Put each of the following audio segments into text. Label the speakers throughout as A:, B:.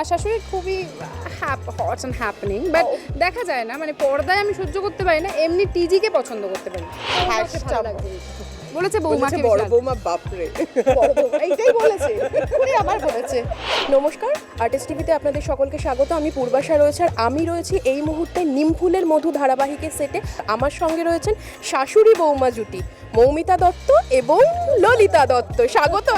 A: আমার শাশুড়ি খুবই হ্যাপ হটস অ্যান্ড হ্যাপেনিং বাট দেখা যায় না মানে পর্দায় আমি সহ্য করতে পারি না এমনি টিজিকে পছন্দ করতে পারি বেশি। বলেছে বৌমাকে
B: বড় বৌমা বাপরে।
C: এইটাই বলেছে। উনি আবার বলেছে নমস্কার আর্টিস্ট টিভিতে আপনাদের সকলকে স্বাগত। আমি পূর্বাশা রয়েছে আর আমি রয়েছি এই মুহূর্তে নিমফুলের মধু ধারাবাহিকের সেটে আমার সঙ্গে রয়েছেন শাশুড়ি বৌমা জুটি মৌমিতা দত্ত এবং ললিতা দত্ত। স্বাগত।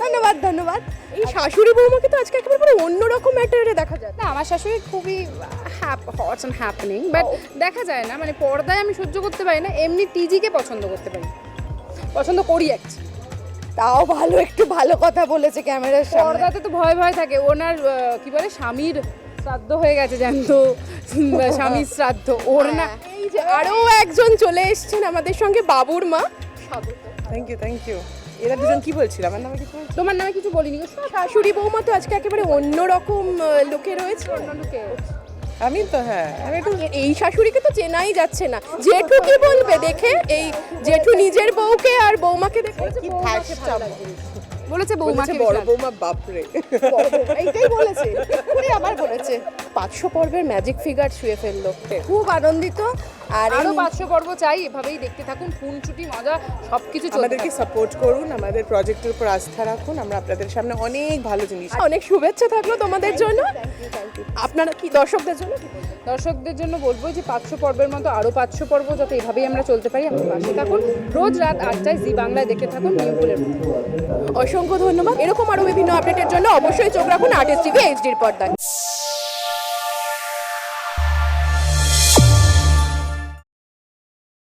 C: ধন্যবাদ ধন্যবাদ। এই শাশুড়ি বৌমাকে তো আজকে একেবারে অন্যরকম ম্যাটারে দেখা যায়।
A: না আমার শাশুড়ি খুবই হ্যাপ হটস অ্যান্ড হ্যাপেনিং বাট দেখা যায় না মানে পর্দায় আমি সহ্য করতে পারি না এমনি টিজিকে পছন্দ করতে পারি। পছন্দ করি অ্যাকচুয়ালি
C: তাও ভালো একটু ভালো কথা বলেছে ক্যামেরার সামনে।
A: পর্দাতে তো ভয় ভয় থাকে ওনার কি বলে স্বামীর শ্রাদ্ধ হয়ে গেছে জ্যান্ত স্বামীর শ্রাদ্ধ ওর না।
C: এই যে আরও একজন চলে এসেছেন আমাদের সঙ্গে বাবুর মা। স্বাগত।
B: থ্যাংক ইউ থ্যাংক ইউ এরা দুজন কি বলছিল? আমার নামে কিছু
A: তোমার নামে কিছু বলিনি
C: শাশুড়ি বৌমা তো আজকে একেবারে অন্য রকম লোকে রয়েছে।
A: অন্য লোকে।
B: আমি তো হ্যাঁ আমি একটু
C: এই শাশুড়িকে তো চেনাই যাচ্ছে না। জেঠু কি বলবে? দেখে এই জেঠু নিজের বউকে আর বৌমাকে দেখে
B: কি
A: বলেছে বৌমাকে
B: বড় বৌমা বাপরে।
C: এইটাই বলেছে। বলেছে পাঁচশো পর্বের ম্যাজিক ফিগার ফেলল। খুব আনন্দিত। আর আরও
A: পাঁচশো পর্ব চাই এভাবেই দেখতে থাকুন খুন ছুটি মজা সবকিছু
B: আমাদেরকে সাপোর্ট করুন আমাদের প্রজেক্টের উপর আস্থা রাখুন আমরা আপনাদের সামনে অনেক ভালো জিনিস
C: অনেক শুভেচ্ছা থাকল তোমাদের জন্য। আপনারা কি দর্শকদের জন্য? কি বলবেন?
A: দর্শকদের জন্য বলব যে পাঁচশো পর্বের মতো আরও পাঁচশো পর্ব যাতে এভাবেই আমরা চলতে পারি আমাদের পাশে থাকুন। রোজ রাত আটটায় জি বাংলায় দেখে থাকুন নিউপুলের মধ্যে
C: অসংখ্য ধন্যবাদ। এরকম আরও বিভিন্ন আপডেটের জন্য অবশ্যই চোখ রাখুন আর্টিস্ট টিভি এইচডির পর্দায়।